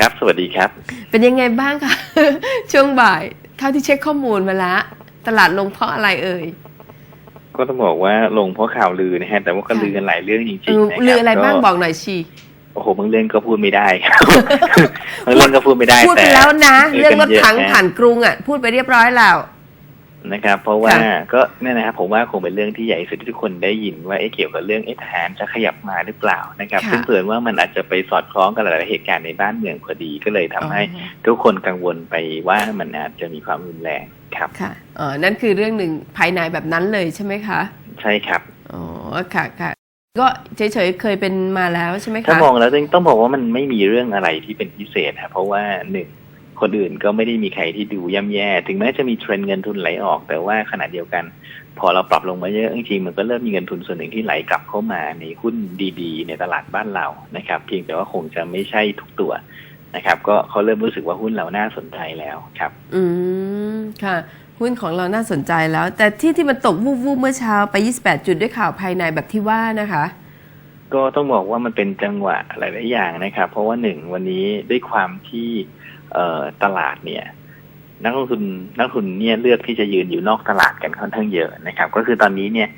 ครับ สวัสดีครับ เป็นยังไงบ้างคะช่วงบ่ายเท่าที่เช็คข้อมูลมาแล้วตลาดลงเพราะอะไรเอ่ยก็ต้องบอกว่าลงเพราะข่าวลือนะฮะแต่ว่าก็ค่ะลือกันหลายเรื่องจริงเอๆอนะครับลืออะไรบ้างก็บอกหน่อยชีโอ้โหบางเรื่องก็พูดไม่ได้ครับบางเรื่องก็พูดไม่ได้พูดแต่ไปแล้วนะลืเรื่องรถกันยะถังนะผ่านกรุงอะพูดไปเรียบร้อยแล้ว นะครับ เพราะว่าค่ะก็เนี่ยนะครับผมว่าคงเป็นเรื่องที่ใหญ่สุดที่ทุกคนได้ยินว่าเอ๊ะเกี่ยวกับเรื่องเอ๊ะทหารจะขยับมาหรือเปล่านะครับค่ะซึ่งเผื่อว่ามันอาจจะไปสอดคล้องกับหลายๆเหตุการณ์ในบ้านเมืองพอดีก็เลยทำให้อ๋อทุกคนกังวลไปว่ามันอาจจะมีความรุนแรงครับค่ะอ๋อนั่นคือเรื่องหนึ่งภายในแบบนั้นเลยใช่ไหมคะ ใช่ครับอ๋อค่ะค่ะก็เฉยๆเคยเป็นมาแล้วใช่ไหมคะถ้ามองแล้วต้องต้องบอกว่ามันไม่มีเรื่องอะไรที่เป็นพิเศษครับเพราะว่าหนึ่ง คนอื่นก็ไม่ได้มีใครที่ดูย่ำแย่ ถึงแม้จะมีเทรนด์เงินทุนไหลออก แต่ว่าขณะเดียวกัน พอเราปรับลงมาเยอะจริงๆมันก็เริ่มมีเงินทุนส่วนหนึ่งที่ไหลกลับเข้ามาในหุ้นดีๆ ในตลาดบ้านเรานะครับ เพียงแต่ว่าคงจะไม่ใช่ทุกตัวนะครับ ก็เขาเริ่มรู้สึกว่าหุ้นเราน่าสนใจแล้วครับ อืมค่ะ หุ้นของเราน่าสนใจแล้ว แต่ที่ที่มันตกวูบๆเมื่อเช้าไป 28 จุดด้วยข่าวภายในแบบที่ว่านะคะ ก็ต้องบอกว่ามันเป็นจังหวะหลายๆอย่างนะครับ เพราะว่าหนึ่งวันนี้ด้วยความที่เอตลาดเนี่ย นักลงทุนนักลงทุนเนี่ยเลือกที่จะยืนอยู่นอกตลาดกันค่อนข้างเยอะนะครับ ก็คือตอนนี้เนี่ย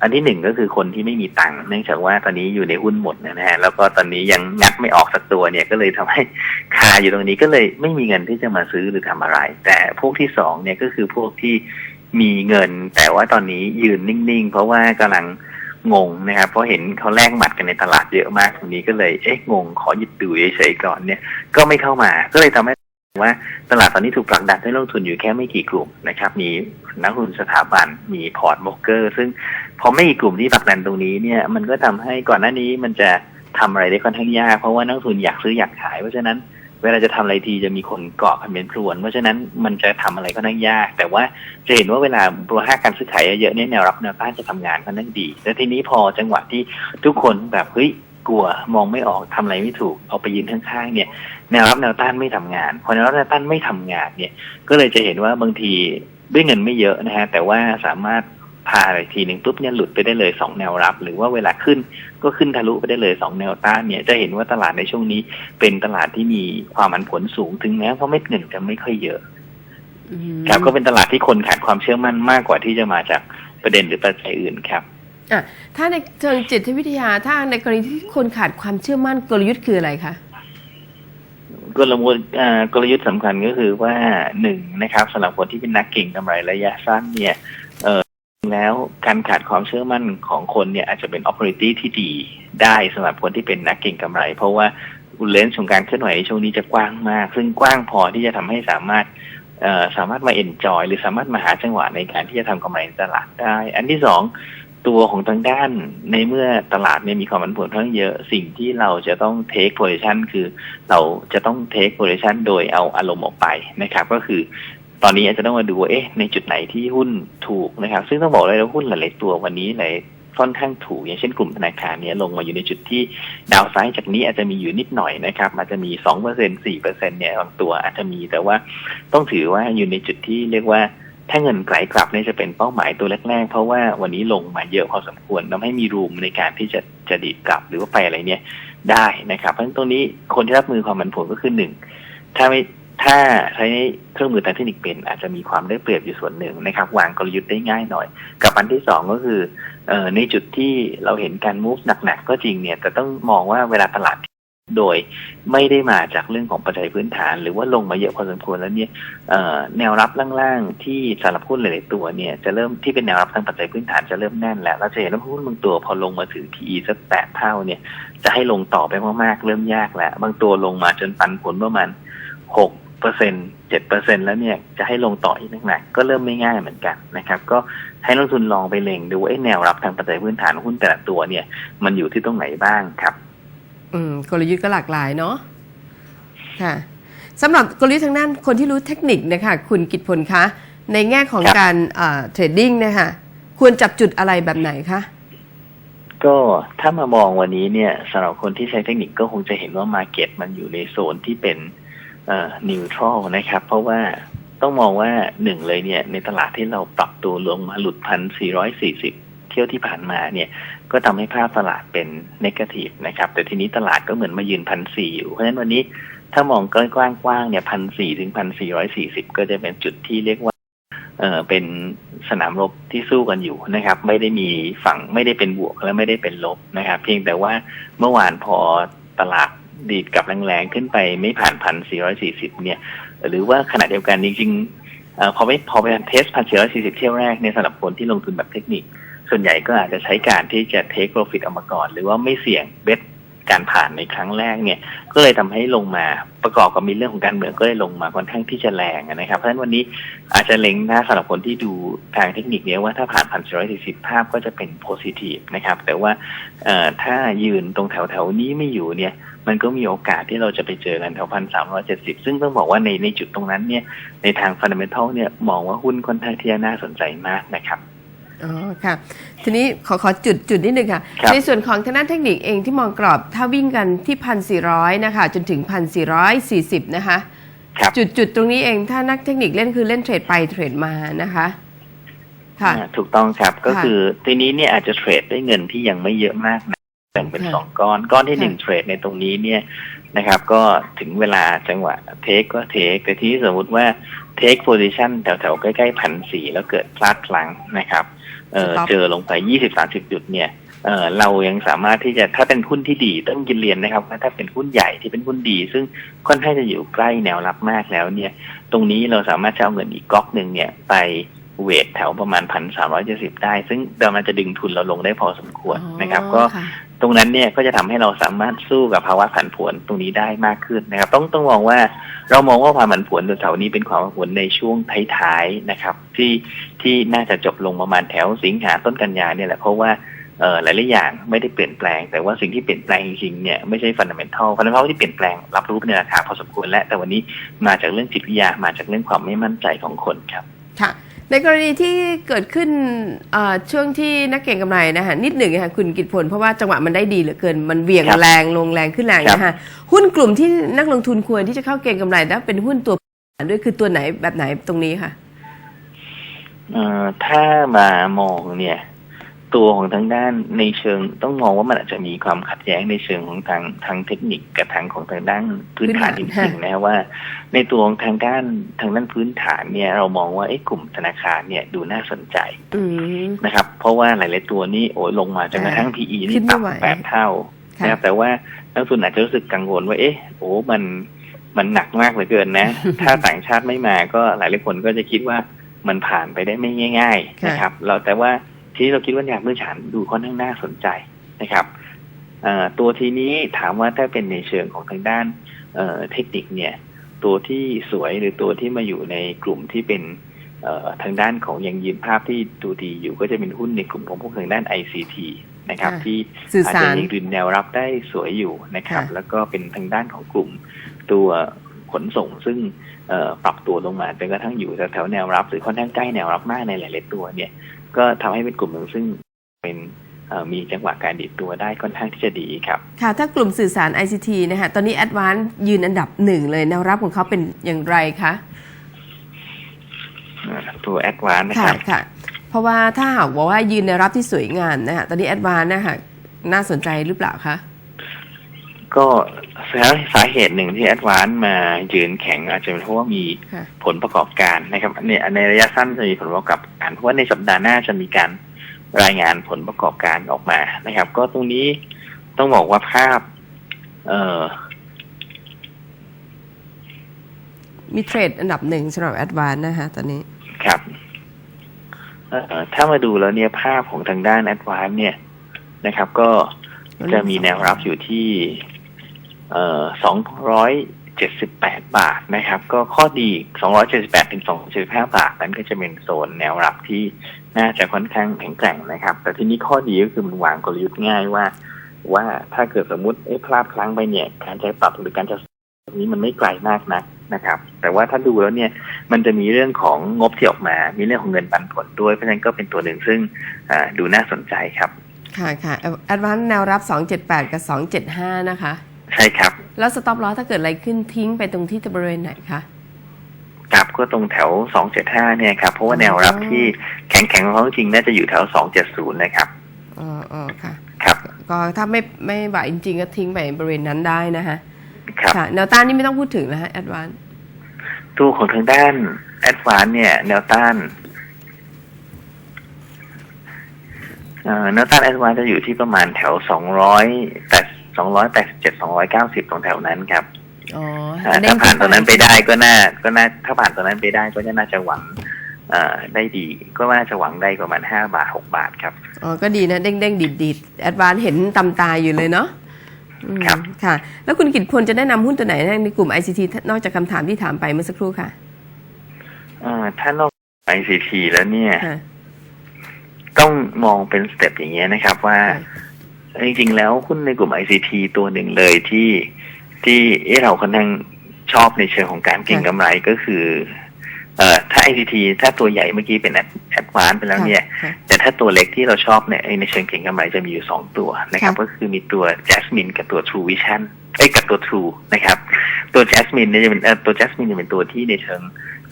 อันที่หนึ่งก็คือคนที่ไม่มีตังค์เนื่องจากว่าตอนนี้อยู่ในหุ้นหมดนะฮะแล้วก็ตอนนี้ยังงัดไม่ออกสักตัวเนี่ย ก็เลยทำให้คาอยู่ตรงนี้ก็เลยไม่มีเงินที่จะมาซื้อหรือทำอะไร แต่พวกที่สองเนี่ยก็คือพวกที่มีเงิน แต่ว่าตอนนี้ยืนนิ่งๆ เพราะว่ากำลัง งงนะครับ เพราะเห็นเขาแลกหมัดกันในตลาดเยอะมากตรงนี้ก็เลยเอ๊ะงงขอหยุดดูเฉยๆก่อนเนี่ย ก็ไม่เข้ามาก็เลยทำให้ว่าตลาดตอนนี้ถูกผลักดันให้ลงทุนอยู่แค่ไม่กี่กลุ่มนะครับ มีนักลงทุนสถาบันมีพอร์ตโบรกเกอร์ ซึ่งพอไม่กี่กลุ่มที่ผลักดันตรงนี้เนี่ย มันก็ทำให้ก่อนหน้านี้มันจะทำอะไรได้ค่อนข้างยาก เพราะว่านักลงทุนอยากซื้ออยากขายเพราะฉะนั้น เวลาจะทำอะไรทีจะมีคนเกาะกันเป็นพรวน เพราะฉะนั้นมันจะทำอะไรค่อนข้างยาก แต่ว่าจะเห็นว่าเวลาตัวห้าการซื้อขายเยอะเนี่ยแนวรับแนวต้านจะทำงานค่อนข้างดีแล้วทีนี้พอจังหวะที่ทุกคนแบบเฮ้ยกลัวมองไม่ออกทำอะไรไม่ถูกเอาไปยืนข้างๆเนี่ยแนวรับแนวต้านไม่ทำงานพอแนวรับแนวต้านไม่ทำงานเนี่ย ก็เลยจะเห็นว่าบางทีด้วยเงินไม่เยอะนะฮะแต่ว่าสามารถ พาอะไรทีหนึ่งปุ๊บเนี่ยหลุดไปได้เลยสองแนวรับ หรือว่าเวลาขึ้นก็ขึ้นทะลุไปได้เลยสองแนวต้านเนี่ยจะเห็นว่าตลาดในช่วงนี้เป็นตลาดที่มีความผันผวนสูงถึงแม้เพราะเม็ดเงินจะไม่ค่อยเยอะอืมครับก็เป็นตลาดที่คนขาดความเชื่อมั่นมากกว่าที่จะมาจากประเด็นหรือปัจจัยอื่นครับอะถ้าในเชิงจิตวิทยาถ้าในกรณีที่คนขาดความเชื่อมั่นกลยุทธ์คืออะไรคะกลยุทธ์อ่ากลยุทธ์สำคัญก็คือว่าหนึ่งนะครับสำหรับคนที่เป็นนักเก่งกำไรระยะสั้นเนี่ยเออ แล้วการขาดความเชื่อมั่นของคนเนี่ยอาจจะเป็น opportunity ที่ดีได้สำหรับคนที่เป็นนักเก่งกำไร เพราะว่าเลนส์ของการเคลื่อนไหวช่วงนี้จะกว้างมาก ซึ่งกว้างพอที่จะทำให้สามารถสามารถมา enjoy หรือสามารถมาหาจังหวะในการที่จะทำกำไรในตลาดได้ อันที่สองตัวของทางด้านในเมื่อตลาดเนี่ยมีความผันผวนค่อนข้างเยอะสิ่งที่เราจะต้อง take position คือเราจะต้อง take position โดยเอาอารมณ์ออกไปนะครับ ก็คือ ตอนนี้อาจจะต้องมาดูเอ๊ะในจุดไหนที่หุ้นถูกนะครับ ซึ่งต้องบอกเลยว่าหุ้นหลายๆตัววันนี้หลายค่อนข้างถูก อย่างเช่นกลุ่มธนาคารเนี่ยลงมาอยู่ในจุดที่ดาวไซด์จากนี้อาจจะมีอยู่นิดหน่อยนะครับอาจจะมีสองเปอร์เซ็นสี่เปอร์เซ็นเนี่ยบางตัวอาจจะมีแต่ว่าต้องถือว่าอยู่ในจุดที่เรียกว่าถ้าเงินไกลกลับเนี่ยจะเป็นเป้าหมายตัวแรกๆ เพราะว่าวันนี้ลงมาเยอะพอสมควรทำให้มีรูมในการที่จะจะดีดกลับหรือว่าไปอะไรเนี่ยได้นะครับ เพราะฉะนั้นตรงนี้คนที่รับมือความผันผวนก็คือหนึ่งถ้าไม่ ถ้าใช้เครื่องมือทางเทคนิคเป็นอาจจะมีความได้เปรียบอยู่ส่วนหนึ่งนะครับ วางกลยุทธ์ได้ง่ายหน่อย กับอันที่สองก็คืออในจุดที่เราเห็นการมูฟหนักๆก็จริงเนี่ยแต่ต้องมองว่าเวลาตลาดโดยไม่ได้มาจากเรื่องของปัจจัยพื้นฐาน หรือว่าลงมาเยอะพอสมควรแล้วเนี่ยแนวรับล่างๆที่สำหรับหุ้นหลายๆตัวเนี่ยจะเริ่มที่เป็นแนวรับทางปัจจัยพื้นฐานจะเริ่มแน่นแล้วเราจะเห็นว่าหุ้นบางตัวพอลงมาถึง PE สักแปดเท่าเนี่ยจะให้ลงต่อไปมากๆเริ่มยากแล้ว บางตัวลงมาจนปันผลประมาณหก เปอร์เซ็นเจ็ดเปอร์เซ็นแล้วเนี่ยจะให้ลงต่ออีกหนักๆก็เริ่มไม่ง่ายเหมือนกันนะครับ ก็ให้นักลงทุนลองไปเล็งดูว่าเอ๊ะแนวรับทางปัจจัยพื้นฐานหุ้นแต่ละตัวเนี่ย มันอยู่ที่ตรงไหนบ้างครับ อืมกลยุทธ์ก็หลากหลายเนาะค่ะสำหรับกลยุทธ์ทางด้านคนที่รู้เทคนิคนะคะคุณกิตพลคะในแง่ของครับการเทรดดิ้งนะคะควรจับจุดอะไรแบบไหนคะก็ถ้ามามองวันนี้เนี่ยสำหรับคนที่ใช้เทคนิคก็คงจะเห็นว่ามาเก็ตมันอยู่ในโซนที่เป็นเอ่อ นิวทรัลนะครับ เพราะว่าต้องมองว่าหนึ่งเลยเนี่ย ในตลาดที่เราปรับตัวลงมาหลุดพันสี่ร้อยสี่สิบเที่ยวที่ผ่านมาเนี่ย ก็ทำให้ภาพตลาดเป็นนกาทีฟนะครับ แต่ทีนี้ตลาดก็เหมือนมายืนพันสี่อยู่ เพราะฉะนั้นวันนี้ถ้ามองกว้างๆเนี่ยพันสี่ถึงพันสี่ร้อยสี่สิบก็จะเป็นจุดที่เรียกว่าเออเป็นสนามรบที่สู้กันอยู่นะครับ ไม่ได้มีฝั่งไม่ได้เป็นบวกและไม่ได้เป็นลบนะครับ เพียงแต่ว่าเมื่อวานพอตลาด ดีดกลับแรงๆขึ้นไปไม่ผ่านพันสี่ร้อยสี่สิบเนี่ย หรือว่าขณะเดียวกันจริงๆพอไม่พอไปเทสพันสี่ร้อยสี่สิบเที่ยวแรกเนี่ยสำหรับคนที่ลงทุนแบบเทคนิค ส่วนใหญ่ก็อาจจะใช้การที่จะเทคโปรฟิตออกมาก่อน หรือว่าไม่เสี่ยงเบ็ดการผ่านในครั้งแรกเนี่ย ก็เลยทำให้ลงมาประกอบกับมีเรื่องของการเมืองก็เลยลงมาค่อนข้างที่จะแรงนะครับ เพราะฉะนั้นวันนี้อาจจะเล็งน้าสำหรับคนที่ดูทางเทคนิคเนี้ยว่าถ้าผ่านพันสี่ร้อยสี่สิบภาพก็จะเป็นโพซิทีฟนะครับ แต่ว่าถ้ายืนตรงแถวแถวๆนี้ไม่อยู่เนี่ย มันก็มีโอกาสที่เราจะไปเจอกันแถวพันสามร้อยเจ็ดสิบซึ่งต้องบอกว่าในในจุดตรงนั้นเนี่ยในทางฟันเดเมนทัลเนี่ยมองว่าหุ้นค่อนข้างที่จะน่าสนใจมากนะครับอ๋อค่ะ ทีนี้ขอขอจุดจุดนิดนึงค่ะครับในส่วนของทางด้านเทคนิคเองที่มองกรอบถ้าวิ่งกันที่พันสี่ร้อยนะคะ จนถึงพันสี่ร้อยสี่สิบนะคะครับจุดจุดตรงนี้เองถ้านักเทคนิคเล่นคือเล่นเทรดไปเทรดมานะคะค่ะอ่าถูกต้องครับก็ค่ะคือทีนี้เนี่ยอาจจะเทรดได้เงินที่ยังไม่เยอะมากนะ แบ่งเป็นค่ะสองก้อน ก้อนที่หนึ่งค่ะเทรดในตรงนี้เนี่ยนะครับ ก็ถึงเวลาจังหวะเทคก็เทคแต่ที่สมมุติว่าเทคโพซิชันแถวๆ ใกล้ๆพันสี่แล้วเกิดพลาดพลั้งนะครับเออ Stop เจอลงไปยี่สิบสามสิบจุดเนี่ยเออเรายังสามารถที่จะถ้าเป็นหุ้นที่ดีต้องยินเรียนนะครับว่าถ้าเป็นหุ้นใหญ่ที่เป็นหุ้นดี ซึ่งค่อนข้างจะอยู่ใกล้แนวรับมากแล้วเนี่ย ตรงนี้เราสามารถจะเอาเงินอีกก๊อกหนึ่งเนี่ยไปเวทแถวประมาณพันสามร้อยเจ็ดสิบได้ ซึ่งเดี๋ยวมันจะดึงทุนเราลงได้พอสมควรนะครับ ก็ค่ะ ตรงนั้นเนี่ยก็จะทำให้เราสามารถสู้กับภาวะผันผวนตรงนี้ได้มากขึ้นนะครับ ต้องต้องมองว่าเรามองว่าความผันผวนตัวแถวนี้เป็นความผันผวนในช่วงท้ายๆนะครับ ที่ที่น่าจะจบลงประมาณแถวสิงหาต้นกันยาเนี่ยแหละเพราะว่าเอ่อหลายๆอย่างไม่ได้เปลี่ยนแปลง แต่ว่าสิ่งที่เปลี่ยนแปลงจริงๆเนี่ยไม่ใช่ฟันดัมเ n นทัลฟันดัมเ n นทัลที่เปลี่ยนแปลงรับรู้ในราคาพอสมควรแล้วแต่วันนี้มาจากเรื่องจิตวิทยามาจากเรื่องความไม่มั่นใจของคนครับค่ะ ในกรณีที่เกิดขึ้นเอ่อช่วงที่นักเก็งกำไรนะคะนิดหนึ่งค่ะคุณกิตพล เพราะว่าจังหวะมันได้ดีเหลือเกิน มันเหวี่ยงครับแรงลงแรงขึ้นแรงครับนะคะหุ้นกลุ่มที่นักลงทุนควรที่จะเข้าเก็งกำไรแล้วเป็นหุ้นตัวด้วยคือตัวไหนแบบไหนตรงนี้ค่ะเอ่อถ้ามามองเนี่ย ตัวของทางด้านในเชิงต้องมองว่ามันอาจจะมีความขัดแย้งในเชิงของทางทางเทคนิคกับทางของทางด้านพื้นฐานจพื้นฐานริงๆนะว่า ในตัวของทางด้านทางด้านพื้นฐานเนี่ยเรามองว่าไอ้กลุ่มธนาคารเนี่ยดูน่าสนใจอืมนะครับ เพราะว่าหลายๆตัวนี่โอ้ยลงมาจนกระทั่ง PE ขึ้นี่นไม่ไหวต่ำแปดเท่าค่ะนะครับแต่ว่านักลงทุนอาจจะรู้สึกกังวลว่าเอ๊ะโอ้มันมันหนักมากเหลือเกินนะ ถ้าต่างชาติไม่มาก็หลายๆคนก็จะคิดว่ามันผ่านไปได้ไม่ง่ายๆค่ะนะครับ เราแต่ว่า ที่เราคิดว่าเนี่ยพื้นฐานดูค่อนข้างน่าสนใจนะครับเอ่อตัวทีนี้ถามว่าถ้าเป็นในเชิงของทางด้านเอ่อเทคนิคเนี่ย ตัวที่สวยหรือตัวที่มาอยู่ในกลุ่มที่เป็นเอ่อทางด้านของยังยืนภาพที่ดูดีอยู่ก็จะเป็นหุ้นในกลุ่มของพวกทางด้าน ICT นะครับค่ะที่สื่ออาจสาจะรยังยืนแนวรับได้สวยอยู่นะครับค่ะแล้วก็เป็นทางด้านของกลุ่มตัวขนส่งซึ่งเอ่อ ปรับตัวลงมาจนกระทั่งอยู่แถวๆแนวรับ หรือค่อนข้างใกล้แนวรับมากในหลายๆตัวเนี่ย ก็ทำให้เป็นกลุ่มหนึ่งซึ่งเป็นเอ่อมีจังหวะการดิดตัวได้ค่อนข้างที่จะดีครับ ค่ะ ถ้ากลุ่มสื่อสาร ICT นะคะตอนนี้ Advance ยืนอันดับหนึ่งเลยแนวรับของเขาเป็นอย่างไรคะอ่าตัวแอดวานนะคค่ะรับค่ะ เพราะว่าถ้าหากบอกว่ายืนในรับที่สวยงามนะคะตอนนี้ Advance นะคะน่าสนใจหรือเปล่าคะ ก็สาเหตุหนึ่งที่แอดวานมายืนแข็งอาจจะเป็นเพราะว่ามีค่ะผลประกอบการนะครับเนี่ยในระยะสั้นจะมีผลประกอบการเพราะว่าในสัปดาห์หน้าจะมีการรายงานผลประกอบการออกมานะครับ ก็ตรงนี้ต้องบอกว่าภาพ เอ่อมีเทรดอันดับหนึ่งสำหรับ Advance นะคะตอนนี้ครับเอ่อถ้ามาดูแล้วเนี่ยภาพของทางด้านแอดวานเนี่ยนะครับ ก็จะมีแนวรับอยู่ที่ เอ่อสองร้อยเจ็ดสิบแปดบาทนะครับ ก็ข้อดีสองร้อยเจ็ดสิบแปดถึงสองเจ็ดห้าบาท นั้นก็จะเป็นโซนแนวรับที่น่าจะค่อนข้างแข็งแกร่งนะครับ แต่ทีนี้ข้อดีก็คือมันวางกลยุทธ์ง่ายว่า ว่าถ้าเกิดสมมุติเอ้พลาดพลั้งไปเนี่ย การจะปรับหรือการจะนี้มันไม่ไกลมากนักนะครับ แต่ว่าถ้าดูแล้วเนี่ยมันจะมีเรื่องของงบที่ออกมา มีเรื่องของเงินปันผลด้วยเพราะฉะนั้นก็เป็นตัวหนึ่งซึ่งดูน่าสนใจครับ ค่ะค่ะ Advance แนวรับ 278 กับ 275 นะคะ ใช่ครับ แล้ว Stop Loss ถ้าเกิดอะไรขึ้นทิ้งไปตรงที่บริเวณไหนคะครับก็ตรงแถว275เนี่ยครับ เพราะว่าแนวรับที่แข็งแข็งๆของเขาจริงๆน่าจะอยู่แถว270นะครับอ๋ออ๋อค่ะ ครับ ก็ถ้าไม่ไม่ไหวจริง ๆ ก็ทิ้งไปบริเวณนั้นได้นะคะครับค่ะแนวต้านนี่ไม่ต้องพูดถึงแล้วฮะแอดวานตัวของทางด้านแอดวานเนี่ย แนวต้านเอ่อแนวต้านแอดวานจะอยู่ที่ประมาณแถวสองร้อยแปด สองร้อยแปดสิบเจ็ดสองร้อยเก้าสิบตรงแถวนั้นครับอ๋ออ่าถ้าผ่านตรงนั้นไปได้ก็น่าก็น่าถ้าผ่านตรงนั้นไปได้ก็น่าจะหวังเอ่อได้ดี ก็น่าจะหวังได้ประมาณห้าบาทหกบาทครับอ๋อก็ดีนะเด้งเด้งดิดดิดแอดวานเห็นตำตาอยู่เลยเนาะอืมครับค่ะ แล้วคุณกิตพลจะแนะนำหุ้นตัวไหนในกลุ่ม ICT นอกจากคำถามที่ถามไปเมื่อสักครู่ค่ะเอ่อถ้านอก ICT แล้วเนี่ยค่ะต้องมองเป็นสเต็ปอย่างเงี้ยนะครับว่าค่ะ จริงๆแล้วหุ้นในกลุ่ม ICT ตัวหนึ่งเลยที่ที่เอะเราค่อนข้างชอบในเชิงของการเก็งค่ะกำไรก็คือเอ่อถ้า ICT ถ้าตัวใหญ่เมื่อกี้เป็นแอดวานไปแล้วเนี่ยค่ะแต่ถ้าตัวเล็กที่เราชอบเนี่ยในเชิงเก็งกำไรจะมีอยู่สองตัวนะครับค่ะก็คือมีตัว Jasmine กับตัว True Vision เอ้ยกับตัว True นะครับ ตัว Jasmine เนี่ยจะเป็นเอ่อตัว Jasmine จะเป็นตัวที่ในเชิง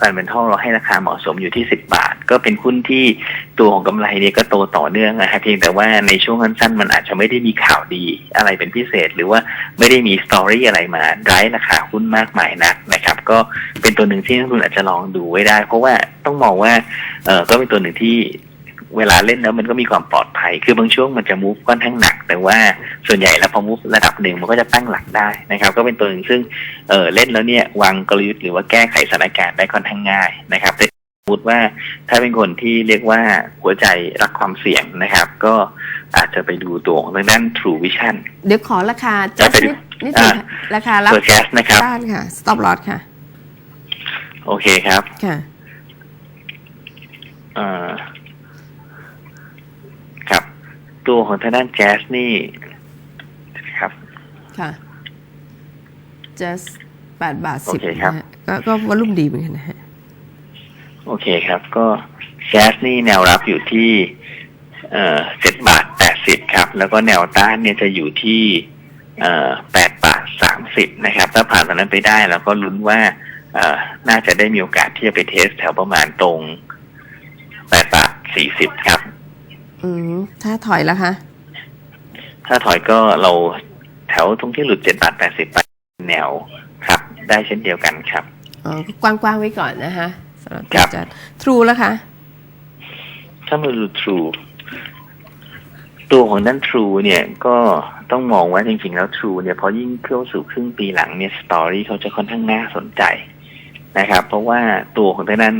ฟันเป็นท่อเราให้ราคาเหมาะสมอยู่ที่ 10 บาท ก็เป็นหุ้นที่ตัวของกำไรเนี่ยก็โตต่อเนื่องนะครับเพียงแต่ว่าในช่วงสั้นๆมันอาจจะไม่ได้มีข่าวดีอะไรเป็นพิเศษ หรือว่าไม่ได้มีสตอรี่อะไรมาไดรฟ์ราคาหุ้นมากมายนักนะครับก็เป็นตัวหนึ่งที่นักลงทุนอาจจะลองดูไว้ได้ เพราะว่าต้องมองว่าเออก็เป็นตัวหนึ่งที่ เวลาเล่นแล้วมันก็มีความปลอดภัย คือบางช่วงมันจะมูฟค่อนข้างหนัก แต่ว่าส่วนใหญ่แล้วพอมูฟระดับหนึ่งมันก็จะตั้งหลักได้นะครับ ก็เป็นตัวหนึ่งซึ่งเออเล่นแล้วเนี่ยวางกลยุทธ์หรือว่าแก้ไขสถานการณ์ได้ค่อนข้างง่ายนะครับแต่สมมติว่าถ้าเป็นคนที่เรียกว่าหัวใจรักความเสี่ยงนะครับ ก็อาจจะไปดูตัวของทางด้าน True Vision เดี๋ยวขอราคาจะ just ไปดูนิดนิดหนึงค่ะราคารับตัวแก๊สนะครับต้านค่ะ stop loss ค่ะ โอเคครับ ค่ะเอ่อครับ ตัวของทางด้านแก๊สนี่ครับ ค่ะ just แปดบาทโอสิบเคครับนะฮะก็ก็วอลุ่มดีเหมือนกันนะฮะโอเคครับ ก็แก๊สนี่แนวรับอยู่ที่เอ่อเจ็ดบาทแปดสิบครับ แล้วก็แนวต้านเนี่ยจะอยู่ที่เอ่อแปดบาทสามสิบนะครับ ถ้าผ่านตรงนั้นไปได้แล้วก็ลุ้นว่าเอ่อน่าจะได้มีโอกาสที่จะไปเทสแถวประมาณตรงแปดบาทสี่สิบครับ อืมถ้าถอยแล้วคะ ถ้าถอยก็เราแถวตรงที่หลุดเจ็ดบาทแปดสิบไปแนวครับ ได้เช่นเดียวกันครับอ๋อก็กว้างๆไว้ก่อนนะคะสำหรับครับจัด True แล้วคะ ถ้ามาดู True ตัวของด้าน True เนี่ยก็ต้องมองว่าจริงๆ แล้ว True เนี่ยพอยิ่งเข้าสู่ครึ่งปีหลังเนี่ยสตอรี่เขาจะค่อนข้างน่าสนใจนะครับ เพราะว่าตัวของด้าน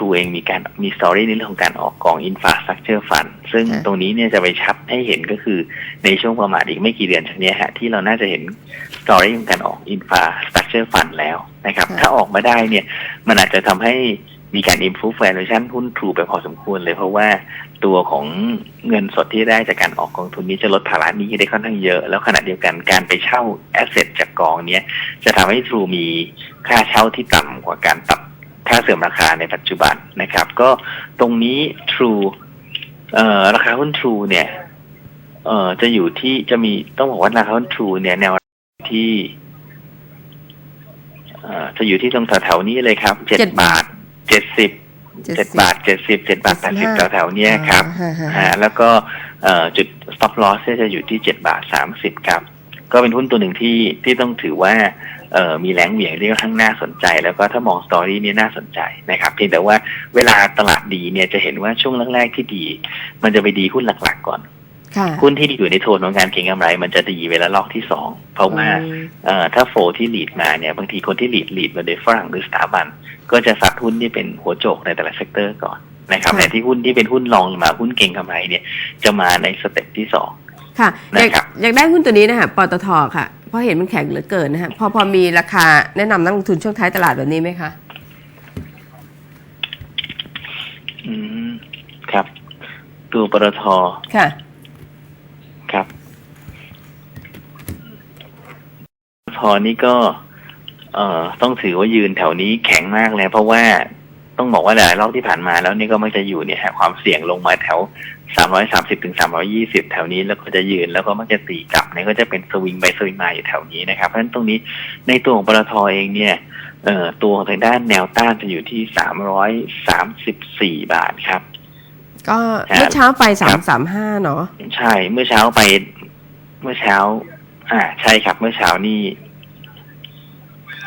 True เองมีการมีสตอรี่ในเรื่องของการออกกอง Infrastructure Fund ซึ่งค่ะตรงนี้เนี่ยจะไปชัดให้เห็นก็คือในช่วงประมาณอีกไม่กี่เดือนจากเนี้ยฮะที่เราน่าจะเห็นสตอรี่ของการออก Infrastructure Fund แล้วนะครับ ถ้าออกมาได้เนี่ยมันอาจจะทำให้มีการ improve valuation หุ้น True ไปพอสมควรเลยเพราะว่าตัวของเงินสดที่ได้จากการออกกองทุนนี้จะลดภาระหนี้ได้ค่อนข้างเยอะ แล้วขณะเดียวกันการไปเช่า asset จากกองเนี้ยจะทำให้ True มีค่าเช่าที่ต่ำกว่าการตัด ค่าเสื่อมราคาในปัจจุบันนะครับ ก็ตรงนี้ True เอ่อราคาหุ้น True เนี่ย เอ่อจะอยู่ที่จะมีต้องบอกว่าราคาหุ้น True เนี่ยแนวที่เอ่อจะอยู่ที่ตรงแถวๆนี้เลยครับเจ็ดเจ็ดบาทเจ็ดสิบเจ็ด70บาทเจ็ดสิบเจ็ดบาทแปดสิบ75แถวๆเนี้ยครับอ่าฮะฮะแล้วก็เอ่อจุด stop loss เนี่ยจะอยู่ที่เจ็ดบาทสามสิบครับ ก็เป็นหุ้นตัวหนึ่งที่ที่ต้องถือว่าเอ่อมีแรงเหวี่ยงที่ค่อนข้างน่าสนใจ แล้วก็ถ้ามองสตอรี่นี่น่าสนใจนะครับเพียงแต่ว่าเวลาตลาดดีเนี่ยจะเห็นว่าช่วงแรกๆที่ดี มันจะไปดีหุ้นหลักๆก่อนค่ะหุ้นที่อยู่ในโทนของการเก็งกำไร มันจะดีเวลารอบที่สองเพราะว่าอืมเอ่อถ้าโฟที่ลีดมาเนี่ยบางทีคนที่ลีดลีดมาโดยฝรั่งหรือสถาบัน ก็จะซัดหุ้นที่เป็นหัวโจกในแต่ละเซกเตอร์ก่อนนะครับค่ะแต่ที่หุ้นที่เป็นหุ้นรองลงมาหุ้นเก่งกำไรเนี่ยจะมาในสเต็ปที่สอง ค่ะอยากนะครับ อยากได้หุ้นตัวนี้นะคะปตทค่ะเพราะเห็นมันแข็งเหลือเกินนะคะพอพอมีราคาแนะนำนักลงทุนช่วงท้ายตลาดแบบนี้ไหมคะ อืมครับ ตัวปตทค่ะ ครับปตทนี่ก็ เอ่อ ต้องถือว่ายืนแถวนี้แข็งมากเลยเพราะว่าต้องบอกว่าหลายรอบที่ผ่านมาแล้วนี่ก็มักจะอยู่เนี่ยฮะความเสี่ยงลงมาแถว 330ถึง320แถวนี้แล้วก็จะยืนแล้วก็มักจะตีกลับเนี่ยก็จะเป็นสวิงไปสวิงมาอยู่แถวนี้นะครับ เพราะฉะนั้นตรงนี้ในตัวของปตทเองเนี่ยเอ่อตัวของทางด้านแนวต้านจะอยู่ที่334บาทครับ ก็ครับเมื่อเช้าไปครัสามบสามห้าเนาะใช่เมื่อเช้าไปเมื่อเช้า อ่า ใช่ครับเมื่อเช้านี่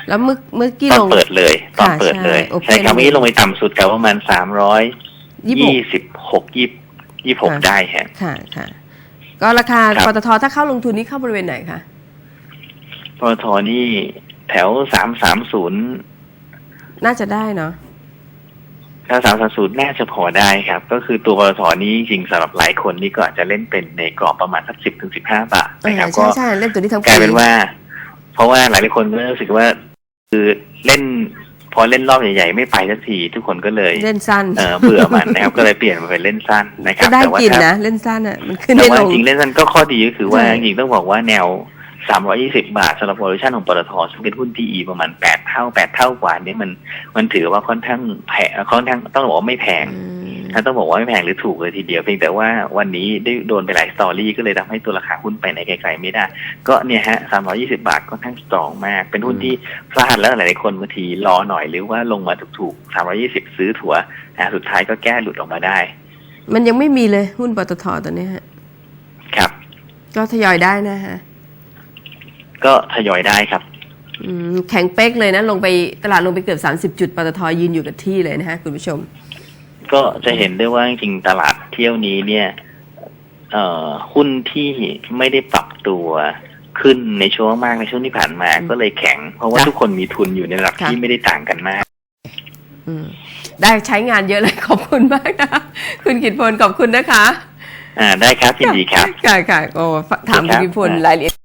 แล้วเมื่อเมื่อกี้ตอลนงเปิดเลยตอนเปิดเลย ใช่ Open ใช่ครับเมื่อกี้ลงไปต่ำสุดแต่ประมาณสามร้อยยี่ยี่สิบสิบหกยี่ ยี่หกค่ะได้ฮะค่ะค่ะ ก็ราคาครับปตทถ้าเข้าลงทุนนี่เข้าบริเวณไหนคะปตทนี่แถวสามสามศูนย์น่าจะได้เนาะแถวสามสามศูนย์น่าจะพอได้ครับ ก็คือตัวปตทนี้จริงๆสำหรับหลายคนนี่ก็อาจจะเล่นเป็นในกรอบประมาณสักสิบถึงสิบห้าบาทเออนะครับใช่ก็ใช่เล่นตัวนี้ทั้งกปีลายเป็นว่า เพราะว่าหลายๆคนก็รู้สึกว่า คือเล่น พอเล่นรอบใหญ่ๆไม่ไปสักทีทุกคนก็เลยเล่นสั้นเออเบื่อมันนะครับก็เลยเปลี่ยนมาเป็นเล่นสั้นนะคก็รับได้แต่ว่ากินถ้านะเล่นสั้นอะมันขึ้นแต่ได้ว่าลจงริงๆเล่นสั้นก็ข้อดีก็คือว่าใช่จริงๆต้องบอกว่าแนว320 บาทสำหรับ valuation ของปตทซึ่งเป็นหุ้น PE ประมาณ 8 เท่า 8 เท่ากว่าเนี่ยมันมันถือว่าค่อนข้างแพงค่อนข้างต้องบอกว่าไม่แพงอืม ถ้าต้องบอกว่าไม่แพงหรือถูกเลยทีเดียวเพียงแต่ว่าวันนี้ได้โดนไปหลายสตอรี่ก็เลยทำให้ตัวราคาหุ้นไปไหนไกลๆไม่ได้ ก็เนี่ยฮะ320บาทก็ทั้างสตรองมาก เป็นหุ้นที่พลาดแล้วหลายๆคนบางทีรอหน่อยหรือว่าลงมาถูกๆ320ซื้อถั่วอ่าสุดท้ายก็แก้หลุดออกมาได้ มันยังไม่มีเลยหุ้นปตทตอนนี้ฮะครับ ก็ทยอยได้นะฮะก็ทยอยได้ครับอืมแข็งเป๊กเลยนะ ลงไปตลาดลงไปเกือบ 30 จุดปตทยืนอยู่กับที่เลยนะฮะคุณผู้ชม ก็จะเห็นได้ว่าจริงๆตลาดเที่ยวนี้เนี่ยเอ่อหุ้นที่ไม่ได้ปรับตัวขึ้นในช่วงมากในช่วงที่ผ่านมาอืมก็เลยแข็ง เพราะว่าค่ะทุกคนมีทุนอยู่ในระดับค่ะที่ไม่ได้ต่างกันมากอืมได้ใช้งานเยอะเลยขอบคุณมากนะคุณกิตพลขอบคุณนะคะ อ่าได้ครับยินดีครับค่ะค่ะโอ้ถามคุณกิตพลรายละเอียด